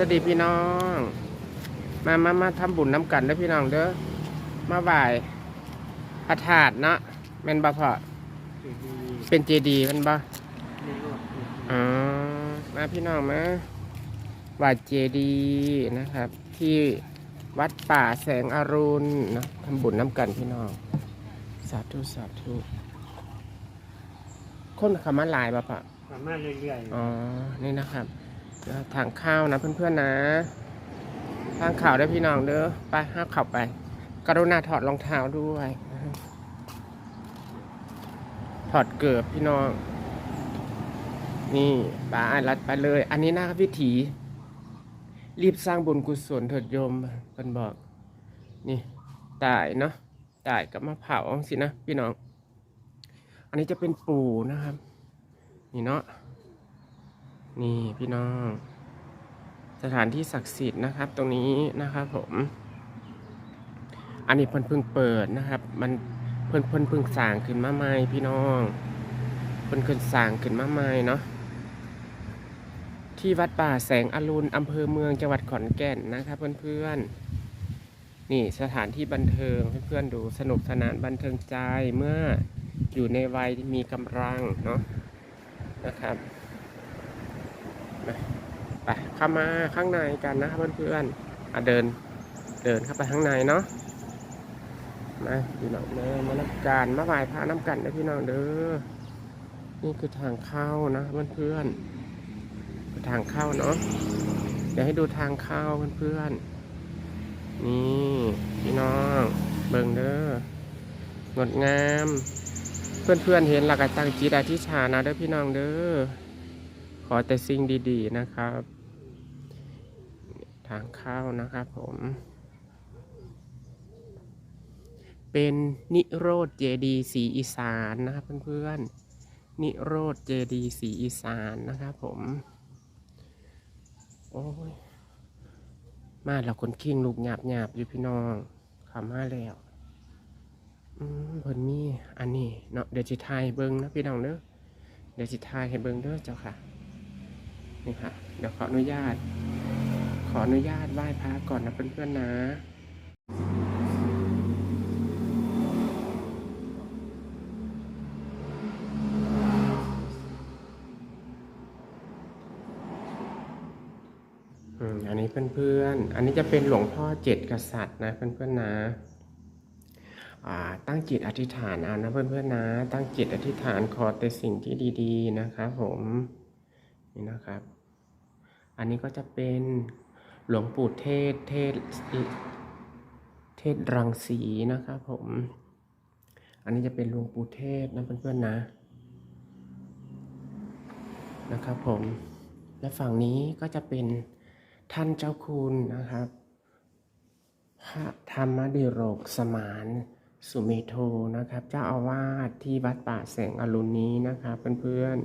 สวัสดีพี่น้อง มามามาทำบุญน้ำกันเด้อพี่น้องเด้อ มาไหว้พระธาตุเนาะแม่นบ่พอเป็นเจดีย์แมันบ่อ๋อมาพี่น้องมาไหว้เจดีย์นะครับ ที่วัดป่าแสงอรุณเนาะทำบุญน้ำกันพี่น้อง สาธุสาธุคนเขามาหลายบ่พอสามารถเรื่อยอ๋อ นี่นะครับแล้ว ทางข้าวนะเพื่อนๆนะ ทางข่าวได้พี่น้องเด้อ ไปห้าเข่าไป กรุณาถอดรองเท้าด้วย ถอดเกือบพี่น้อง นี่ไปรัดไปเลย อันนี้นะครับวิถี รีบสร้างบุญกุศลเถิดโยมเป็นบอก นี่ตายเนาะตายกับมะเผาสินะพี่น้อง อันนี้จะเป็นปูนะครับ นี่เนาะ นี่พี่น้อง สถานที่ศักดิ์สิทธิ์นะครับ ตรงนี้นะครับผม อันนี้เพิ่นเพิ่งเปิดนะครับ มันเพิ่นเพิ่นเพิ่งสร้างขึ้นมาใหม่พี่น้องเพิ่นขึ้นสร้างขึ้นมาใหม่เนาะที่วัดป่าแสงอรุณอำเภอเมืองจังหวัดขอนแก่นนะครับ เพื่อนๆ นี่สถานที่บันเทิงเพื่อนๆดูสนุกสนานบันเทิงใจเมื่ออยู่ในวัยมีกำลังเนาะนะครับ เข้ามาข้างในกันนะครับเพื่อนๆอะเดินเดินเข้าไปข้างในเนาะมาพี่น้องเด้อมานับการมาไหว้พระน้ำกันนะพี่น้องเด้อนี่คือทางเข้านะเพื่อนๆคือทางเข้าเนาะเดี๋ยวให้ดูทางเข้าเพื่อนๆนี่พี่น้องเบิ่งเด้องดงาม เพื่อนๆเห็นหลักตั้งจิตอธิษฐานนะเด้อพี่น้องเด้อขอแต่สิ่งดีๆนะครับ ทางเข้านะครับผม เป็นนิโรธเจดีสีอีสานนะครับเพื่อนๆ นิโรธเจดีสีอีสานนะครับผม โอ้ย มาแล้วคนคิงลูกหยาบหยาบอยู่พี่น้องขามาแล้วอืมเพิ่นมีอันนี้เนาะเดี๋ยวจิทายเบิ้งนะพี่น้องเด้อเดี๋ยวจิทายให้เบิ้งเด้อเจ้าค่ะนี่ค่ะ เดี๋ยวขออนุญาต ขออนุญาตไหว้พระก่อนนะเพื่อนๆนะอืมอันนี้เพื่อนๆ อันนี้จะเป็นหลวงพ่อเจ็ดกษัตริย์นะเพื่อนๆนะอ่าตั้งจิตอธิษฐานเอานะเพื่อนๆนะ ตั้งจิตอธิษฐานขอแต่สิ่งที่ดี ๆ นะครับผม นี่นะครับ อันนี้ก็จะเป็น หลวงปู่เทศเทศเทศรังสีนะครับผม อันนี้จะเป็นหลวงปู่เทศนะเพื่อนๆนะ นะครับผม และฝั่งนี้ก็จะเป็นท่านเจ้าคุณนะครับ พระธรรมดิโรกสมานสุเมโทนะครับ เจ้าอาวาสที่วัดป่าแสงอรุณนี้นะครับเพื่อน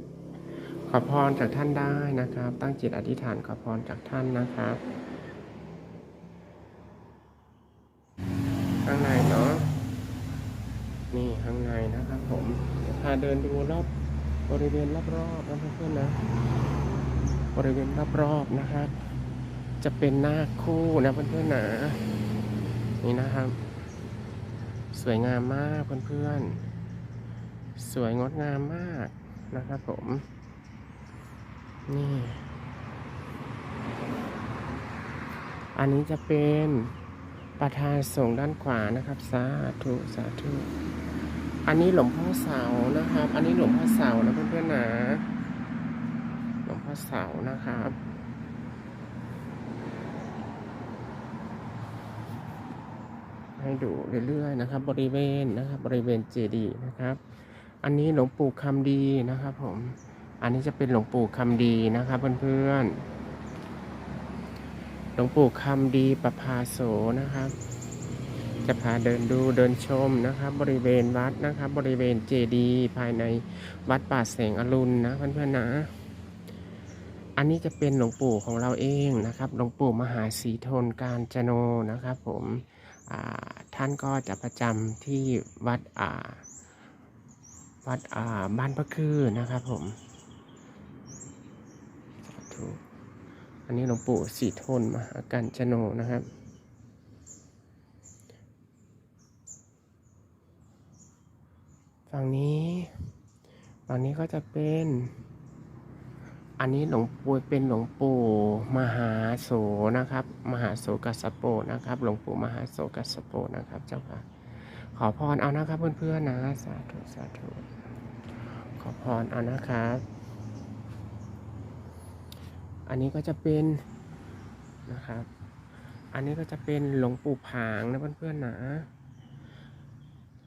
ๆขอพรจากท่านได้นะครับ ตั้งจิตอธิษฐานขอพรจากท่านนะครับ ข้างในเนาะ นี่ข้างในนะครับผม เดินดูรอบบริเวณรอบๆนะเพื่อนๆนะบริเวณรอบๆนะครับ จะเป็นหน้าคู่นะเพื่อนๆนะนี่นะครับ สวยงามมากเพื่อนๆสวยงดงามมากนะครับผมนี่อันนี้จะเป็นประธานสงด้านขวานะครับ สาธุ สาธุ อันนี้หลวงพ่อเสานะครับ อันนี้หลวงพ่อเสานะเพื่อนๆนะ หลวงพ่อเสานะครับให้ดูเรื่อยๆนะครับ บริเวณนะครับ บริเวณเจดีย์นะครับ อันนี้หลวงปู่คำดีนะครับผม อันนี้จะเป็นหลวงปู่คำดีนะครับเพื่อนๆหลวงปู่คำดีประภาโสนะครับ จะพาเดินดูเดินชมนะครับบริเวณวัดนะครับ บริเวณเจดีย์ภายในวัดป่าแสงอรุณนะเพื่อนๆนะ อันนี้จะเป็นหลวงปู่ของเราเองนะครับหลวงปู่มหาสีทนการจโนนะครับ ผมท่านก็จะประจำที่วัดอาวัดอ่าบ้านพระคือนะครับผมอันนี้หลวงปู่สีทนมหากันจโนนะครับ ฝั่งนี้ ฝั่งนี้ก็จะเป็น อันนี้หลวงปู่เป็นหลวงปู่มหาโสนะครับ มหาโสกัสโปนะครับ หลวงปู่มหาโสกัสโปนะครับ เจ้าค่ะ ขอพรเอานะครับเพื่อนๆนะ สาธุสาธุ ขอพรเอานะครับ อันนี้ก็จะเป็นนะครับ อันนี้ก็จะเป็นหลวงปู่ผางนะเพื่อนๆนะ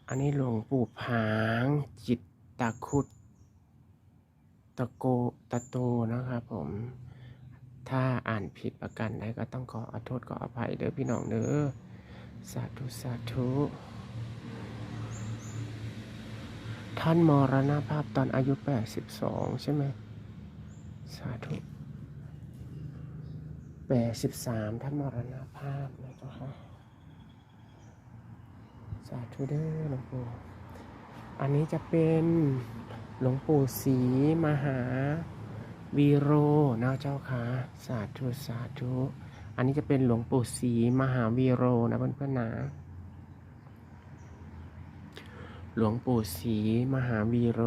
อันนี้หลวงปู่ผาง จิตตะคุดตะโกตะโตนะครับผม ถ้าอ่านผิดประกันใดก็ต้องขออโทษขออภัยเด้อพี่น้องเด้อสาธุสาธุท่านมรณภาพตอนอายุ 82 ใช่ไหม สาธุ 83 ท่านมรณภาพนะเจ้าค่ะ สาธุเด้อหลวงปู่ อันนี้จะเป็นหลวงปู่ศรีมหาวีโรนะเจ้าค่ะสาธุสาธุ อันนี้จะเป็นหลวงปู่ศรีมหาวีโรนะเพื่อนๆนะ หลวงปู่ศรีมหาวีโร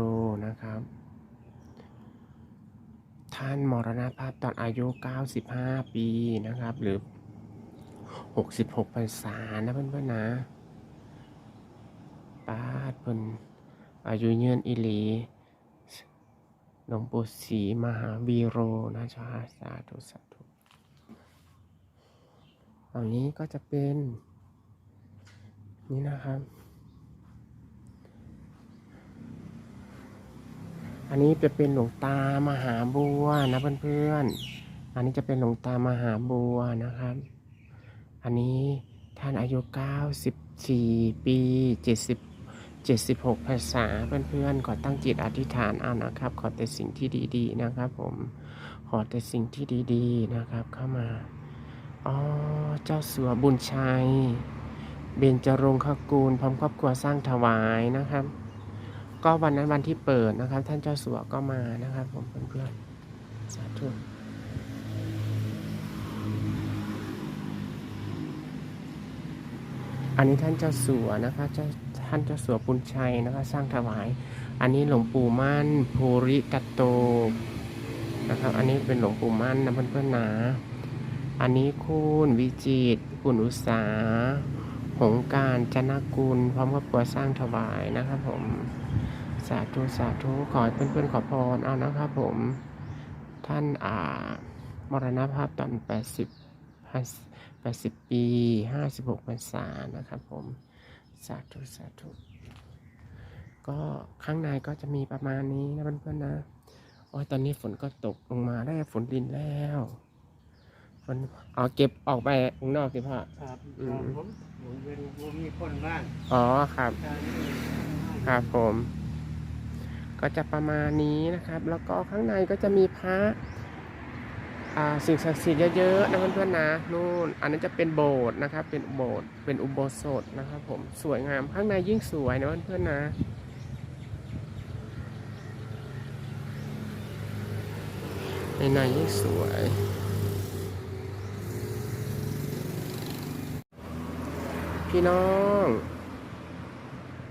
นะครับ ท่านมรณภาพตอนอายุ 95 ปีนะครับ หรือ 66พรรษานะเพื่อนๆนะ ปาดเพิ่นอายุยืนอิลีหลวงปู่ศรีมหาวีโรนะจ๊ะสาธุสาธุฝั่งนี้ก็จะเป็น นี่นะครับ อันนี้จะเป็นหลวงตามหาบัวนะเพื่อนๆ อันนี้จะเป็นหลวงตามหาบัวนะครับ อันนี้ท่านอายุ 94 ปี 70 76 ภาษาเพื่อนๆ ขอตั้งจิตอธิษฐานเอานะครับ ขอแต่สิ่งที่ดีๆนะครับผม ขอแต่สิ่งที่ดีๆนะครับเข้ามา อ๋อ เจ้าสัวบุญชัย เบญจรงคกูลพร้อมครอบครัวสร้างถวายนะครับ ก็วันนั้นวันที่เปิดนะครับ ท่านเจ้าสัวก็มานะครับ ผมเพื่อนๆ สาธุอันนี้ท่านเจ้าสัวนะคะเจ้า ท่านเจ้าสัวปุญชัยนะคะสร้างถวาย อันนี้หลวงปู่มั่นภูริกัตโตนะครับ อันนี้เป็นหลวงปู่มั่นนะเพื่อนๆนะอันนี้คุณวิจิตคุณอุตสาหงการจนกุลพร้อมกับครัวสร้างถวายนะครับผมสาธุสาธุขอให้เพื่อนๆขอพรเอานะครับผมท่านอ่ามรณภาพตอน 80 80 ปี 56พรรษานะครับผม สาธุสาธุก็ข้างในก็จะมีประมาณนี้นะเพื่อนๆนะโอ้ยตอนนี้ฝนก็ตกลงมาได้ฝนดินแล้วฝนเอาเก็บออกไปข้างนอกสิพ่อครับอืมผมผมเป็นผมมีคนบ้านอ๋อครับการครับผม ก็จะประมาณนี้นะครับ แล้วก็ข้างในก็จะมีพระอ่า สิ่งศักดิ์สิทธิ์เยอะๆนะเพื่อนๆนะนู่นอันนั้นจะเป็นโบสถ์นะครับ เป็นโบสถ์เป็นอุโบสถนะครับผมสวยงามข้างในยิ่งสวยนะเพื่อนๆนะในในยิ่งสวยพี่น้อง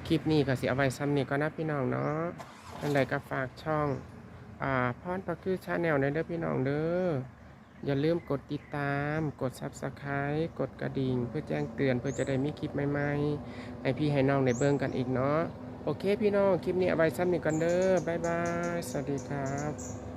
คลิปนี้ก็สิเอาไว้ซ้ำนี่ก็นะพี่น้องเนาะอันใดก็ฝากช่อง อ่าพรประคือชาแนลในเด้อพี่น้องเด้อ อย่าลืมกดติดตาม กด Subscribe กดกระดิ่ง เพื่อแจ้งเตือนเพื่อจะได้มีคลิปใหม่ๆ ให้พี่ให้น้องในเบิ่งกันอีกเนาะ โอเคพี่น้อง คลิปนี้เอาไว้ซ้ำนี่กันเด้อบ๊ายบาย สวัสดีครับ